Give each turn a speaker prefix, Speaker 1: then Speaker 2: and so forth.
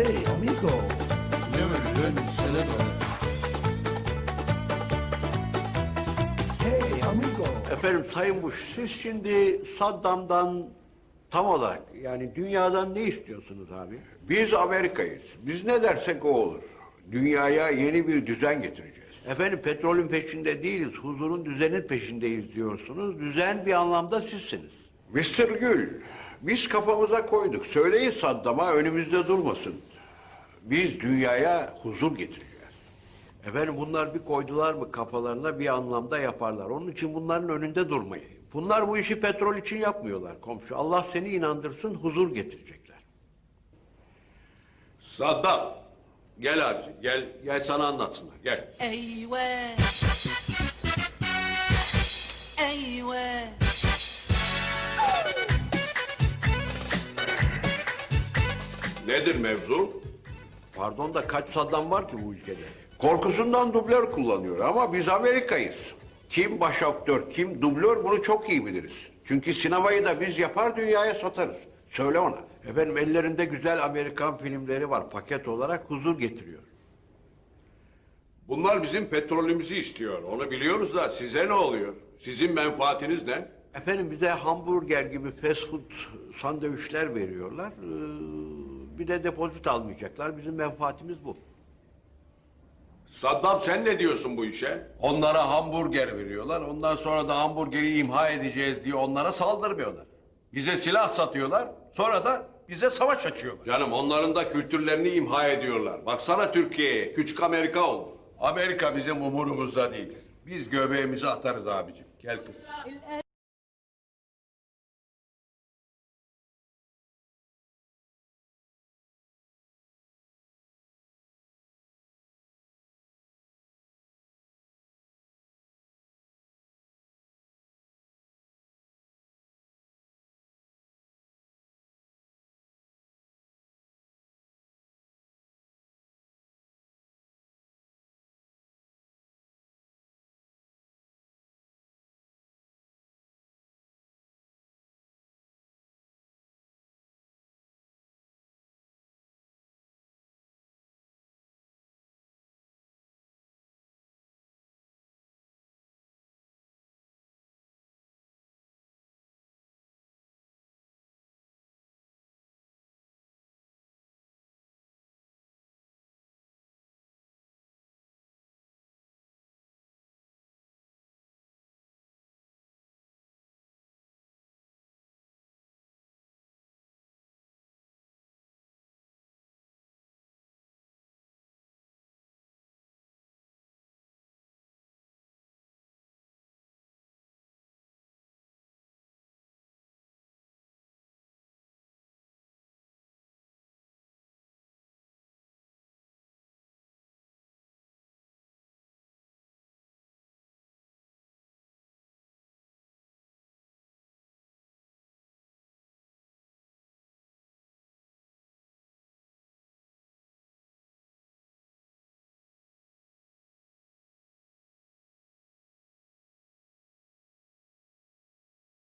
Speaker 1: Hey amigo.
Speaker 2: Ne böyle mesele var?
Speaker 1: Hey amigo.
Speaker 3: Efendim Sayın Bush, siz şimdi Saddam'dan tam olarak yani dünyadan ne istiyorsunuz abi? Biz Amerika'yız. Biz ne dersek o olur. Dünyaya yeni bir düzen getireceğiz. Efendim petrolün peşinde değiliz, huzurun düzenin peşindeyiz diyorsunuz. Düzen bir anlamda sizsiniz. Mr. Gül, biz kafamıza koyduk. Söyleyin Saddam'a önümüzde durmasın. Biz dünyaya huzur getiriyoruz. Efendim bunlar bir koydular mı kafalarına bir anlamda yaparlar. Onun için bunların önünde durmayı. Bunlar bu işi petrol için yapmıyorlar komşu. Allah seni inandırsın huzur getirecekler.
Speaker 4: Saddam. Gel abici gel, gel sana anlatsınlar gel.
Speaker 5: Eyvah. Eyvah.
Speaker 4: Nedir mevzu?
Speaker 3: Pardon da kaç Saddam var ki bu ülkede? Korkusundan dublör kullanıyor ama biz Amerika'yız. Kim baş aktör, kim dublör bunu çok iyi biliriz. Çünkü sinemayı da biz yapar dünyaya satarız. Söyle ona. Efendim ellerinde güzel Amerikan filmleri var. Paket olarak huzur getiriyor.
Speaker 4: Bunlar bizim petrolümüzü istiyor. Onu biliyoruz da size ne oluyor? Sizin menfaatiniz ne?
Speaker 3: Efendim bize hamburger gibi fast food sandviçler veriyorlar. Ee, bir de depozit almayacaklar. Bizim menfaatimiz bu.
Speaker 4: Saddam sen ne diyorsun bu işe?
Speaker 2: Onlara hamburger veriyorlar. Ondan sonra da hamburgeri imha edeceğiz diye onlara saldırmıyorlar. Bize silah satıyorlar. Sonra da bize savaş açıyorlar.
Speaker 4: Canım onların da kültürlerini imha ediyorlar. Baksana Türkiye'ye. Küçük Amerika oldu.
Speaker 2: Amerika bizim umurumuzda değil. Biz göbeğimizi atarız abicim. Gel kız.